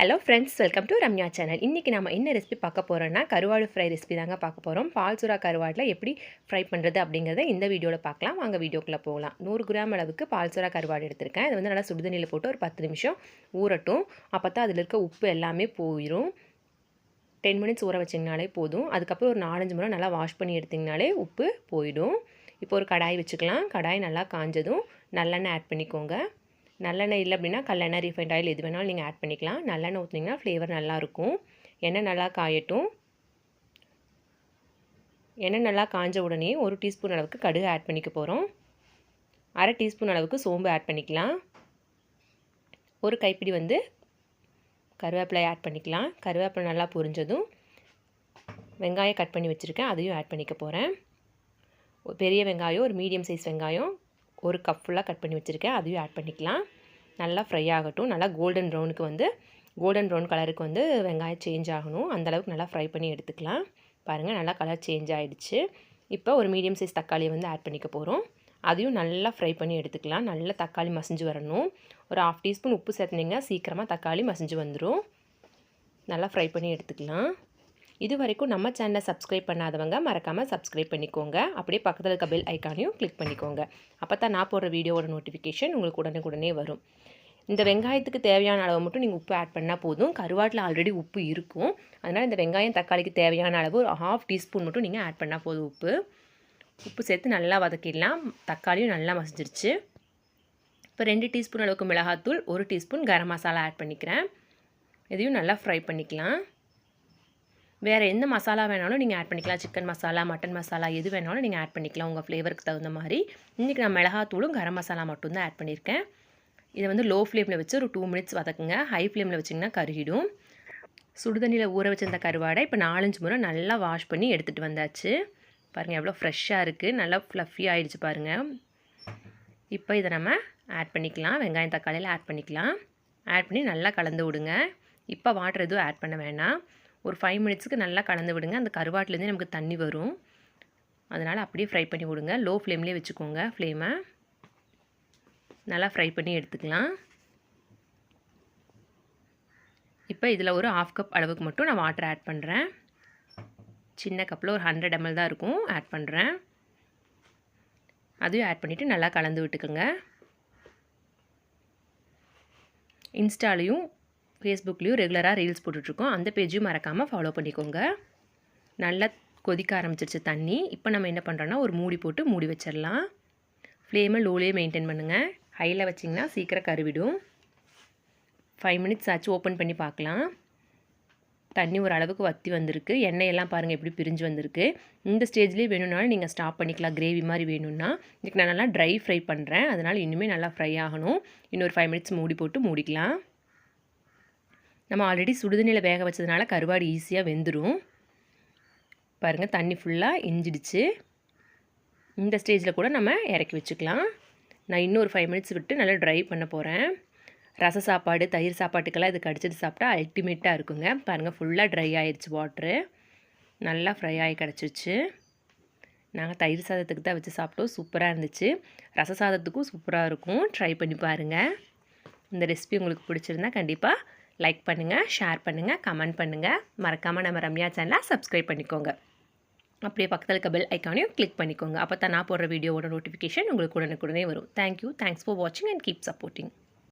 Hello friends welcome to Ramya channel இன்றைக்கி நம்ம என்ன ரெசிபி பார்க்க போகிறோன்னா கருவாடு ஃப்ரை ரெசிபி தாங்க பார்க்க போகிறோம் பால் சுறா கருவாடில் எப்படி ஃப்ரை பண்ணுறது அப்படிங்கிறத இந்த வீடியோவில் பார்க்கலாம். வாங்க வீடியோக்குள்ளே போகலாம். நூறு கிராம் அளவுக்கு பால் சுறா கருவாடு எடுத்திருக்கேன். இது வந்து நல்லா சுடுதண்ணியில் போட்டு ஒரு பத்து நிமிஷம் ஊறட்டும். அப்போ தான் அதில் இருக்க உப்பு எல்லாமே போயிடும் டென் மினிட்ஸ் ஊற வச்சிங்கனாலே போதும். அதுக்கப்புறம் ஒரு நாலஞ்சு முறை நல்லா வாஷ் பண்ணி எடுத்திங்கனாலே உப்பு போயிடும். இப்போ ஒரு கடாய் வச்சுக்கலாம். கடாய் நல்லா காஞ்சதும் நல்லெண்ணெய் ஆட் பண்ணிக்கோங்க. நல்லெண்ணெய் இல்லை அப்படின்னா கல்லெண்ணெய் ரீஃபைண்ட் ஆயில் எது வேணாலும் நீங்கள் ஆட் பண்ணிக்கலாம். நல்லெண்ணெய் ஊற்றினீங்கன்னா ஃப்ளேவர் நல்லாயிருக்கும் எண்ணெய் நல்லா காயட்டும். எண்ணெய் நல்லா காஞ்ச உடனே ஒரு டீஸ்பூன் அளவுக்கு கடுகு ஆட் பண்ணிக்க போகிறோம் அரை டீஸ்பூன் அளவுக்கு சோம்பு ஆட் பண்ணிக்கலாம். ஒரு கைப்பிடி வந்து கருவேப்பிலை ஆட் பண்ணிக்கலாம். கருவேப்பிலை நல்லா பொரிஞ்சதும் வெங்காயம் கட் பண்ணி வச்சுருக்கேன். அதையும் ஆட் பண்ணிக்க போகிறேன் பெரிய வெங்காயம் ஒரு மீடியம் சைஸ் வெங்காயம். ஒரு கப் ஃபுல்லாக கட் பண்ணி வச்சுருக்கேன். அதையும் ஆட் பண்ணிக்கலாம். நல்லா ஃப்ரை ஆகட்டும். நல்லா கோல்டன் ப்ரௌனுக்கு வந்து கோல்டன் ப்ரௌன் கலருக்கு வந்து வெங்காயம் சேஞ்ச் ஆகணும். அந்தளவுக்கு நல்லா ஃப்ரை பண்ணி எடுத்துக்கலாம். பாருங்கள் நல்லா கலர் சேஞ்ச் ஆகிடுச்சு இப்போ ஒரு மீடியம் சைஸ் தக்காளியை வந்து ஆட் பண்ணிக்க போகிறோம் அதையும் நல்லா ஃப்ரை பண்ணி எடுத்துக்கலாம். நல்லா தக்காளி மசிஞ்சு வரணும். ஒரு ஆஃப் டீஸ்பூன் உப்பு சேர்த்துனீங்கன்னா சீக்கிரமாக தக்காளி மசிஞ்சு வந்துடும் நல்லா ஃப்ரை பண்ணி எடுத்துக்கலாம். இது வரைக்கும் நம்ம சேனலை சப்ஸ்கிரைப் பண்ணாதவங்க மறக்காமல் சப்ஸ்கிரைப் பண்ணிக்கோங்க. அப்படியே பக்கத்தில் இருக்க பெல் ஐக்கானையும் கிளிக் பண்ணிக்கோங்க. அப்போ தான் நான் போடுற வீடியோவோட நோட்டிஃபிகேஷன் உங்களுக்கு உடனுக்குடனே வரும். இந்த வெங்காயத்துக்கு தேவையான அளவு மட்டும் நீங்கள் உப்பு ஆட் பண்ணால் போதும். கருவாட்டில் ஆல்ரெடி உப்பு இருக்கும். அதனால் இந்த வெங்காயம் தக்காளிக்கு தேவையான அளவு ஒரு ஹாஃப் டீஸ்பூன் மட்டும் நீங்கள் ஆட் பண்ணால் போதும் உப்பு. உப்பு சேர்த்து நல்லா வதக்கிடலாம். தக்காளியும் நல்லா மசிஞ்சிருச்சு. இப்போ ரெண்டு டீஸ்பூன் அளவுக்கு மிளகாத்தூள் ஒரு டீஸ்பூன் கரம் மசாலா ஆட் பண்ணிக்கிறேன். இதையும் நல்லா ஃப்ரை பண்ணிக்கலாம். வேறு எந்த மசாலா வேணாலும் நீங்கள் ஆட் பண்ணிக்கலாம். சிக்கன் மசாலா மட்டன் மசாலா எது வேணாலும் நீங்கள் ஆட் பண்ணிக்கலாம். உங்கள் ஃப்ளேவருக்கு தகுந்த மாதிரி. இன்றைக்கி நான் மிளகாத்தூளும் கரம் மசாலா மட்டும்தான் ஆட் பண்ணியிருக்கேன். இதை வந்து லோ ஃப்ளேமில் வச்சு ஒரு டூ மினிட்ஸ் வதக்குங்க. ஹை ஃப்ளேமில் வச்சிங்கன்னா கருகிடும். சுடுதண்ணியில் ஊற வச்சிருந்த கருவாடை இப்போ நாலஞ்சு முறை நல்லா வாஷ் பண்ணி எடுத்துகிட்டு வந்தாச்சு. பாருங்கள் எவ்வளோ ஃப்ரெஷ்ஷாக இருக்குது நல்லா ஃப்ளஃபி ஆகிடுச்சு பாருங்கள் இப்போ இதை நம்ம ஆட் பண்ணிக்கலாம். வெங்காயம் தக்காளியில் ஆட் பண்ணிக்கலாம். ஆட் பண்ணி நல்லா கலந்து விடுங்க. இப்போ வாட்டர் எதுவும் ஆட் பண்ண வேணாம். ஒரு ஃபைவ் மினிட்ஸுக்கு நல்லா கலந்து விடுங்க. அந்த கருவாட்டிலேருந்து நமக்கு தண்ணி வரும். அதனால் அப்படியே ஃப்ரை பண்ணி விடுங்க. லோ ஃப்ளேம்லேயே வச்சுக்கோங்க ஃப்ளேமை நல்லா ஃப்ரை பண்ணி எடுத்துக்கலாம். இப்போ இதில் ஒரு ஆஃப் கப் அளவுக்கு மட்டும் நான் வாட்டர் ஆட் பண்ணுறேன் சின்ன கப்பில் ஒரு ஹண்ட்ரட் எம்எல் தான் இருக்கும். ஆட் பண்ணுறேன் அதையும் ஆட் பண்ணிவிட்டு நல்லா கலந்து விட்டுக்கோங்க. இன்ஸ்டாலையும் ஃபேஸ்புக்லேயும் ரெகுலராக ரீல்ஸ் போட்டுட்ருக்கோம். அந்த பேஜையும் மறக்காமல் ஃபாலோ பண்ணிக்கோங்க. நல்லா கொதிக்க ஆரம்பிச்சிருச்சு தண்ணி. இப்போ நம்ம என்ன பண்ணுறோன்னா ஒரு மூடி போட்டு மூடி வச்சிடலாம் ஃப்ளேமை லோலேயே மெயின்டைன் பண்ணுங்கள் ஹையில் வச்சிங்கன்னா சீக்கிரம் கருவிடும். ஃபைவ் மினிட்ஸ் ஆச்சு ஓப்பன் பண்ணி பார்க்கலாம். தண்ணி ஒரு அளவுக்கு வற்றி வந்திருக்கு. எண்ணெயெல்லாம் பாருங்கள் எப்படி பிரிஞ்சு வந்திருக்கு. இந்த ஸ்டேஜ்லேயே வேணும்னாலும் நீங்கள் ஸ்டாப் பண்ணிக்கலாம். கிரேவி மாதிரி வேணும்னா. இதுக்கு நான் நல்லா ட்ரை ஃப்ரை பண்ணுறேன் அதனால் இன்னுமே நல்லா ஃப்ரை ஆகணும். இன்னொரு ஃபைவ் மினிட்ஸ் மூடி போட்டு மூடிக்கலாம். நம்ம ஆல்ரெடி சுடுதண்ணியில் வேக வச்சதுனால கருவாடு ஈஸியாக வெந்துடும் பாருங்கள் தண்ணி ஃபுல்லாக இஞ்சிடுச்சு இந்த ஸ்டேஜில் கூட நம்ம இறக்கி வச்சுக்கலாம். நான் இன்னொரு ஃபைவ் மினிட்ஸ் விட்டு நல்லா ட்ரை பண்ண போகிறேன் ரச சாப்பாடு தயிர் சாப்பாட்டுக்கெல்லாம் இது கடிச்சிட்டு சாப்பிட்டா அல்டிமேட்டாக இருக்குங்க. பாருங்கள் ஃபுல்லாக ட்ரை ஆயிடுச்சு வாட்ரு நல்லா ஃப்ரை ஆகி கிடச்சிச்சு நாங்கள் தயிர் சாதத்துக்கு தான் வச்சு சாப்பிட்டோம். சூப்பராக இருந்துச்சு. ரச சாதத்துக்கும் சூப்பராக இருக்கும். ட்ரை பண்ணி பாருங்கள் இந்த ரெசிபி உங்களுக்கு பிடிச்சிருந்தா கண்டிப்பாக லைக் பண்ணுங்கள் ஷேர் பண்ணுங்கள் கமெண்ட் பண்ணுங்கள் மறக்காமல் நம்ம ரம்யா சேனலை சப்ஸ்கிரைப் பண்ணிக்கோங்க. அப்படியே பக்கத்தில் இருக்க பெல் ஐக்கானையும் கிளிக் பண்ணிக்கோங்க. அப்போ தான் நான் போடுற வீடியோவோட நோட்டிஃபிகேஷன் உங்களுக்கு உடனுக்குடனே வரும். தேங்க்யூ தேங்க்ஸ் ஃபார் வாட்சிங் அண்ட் கீப் சப்போர்ட்டிங்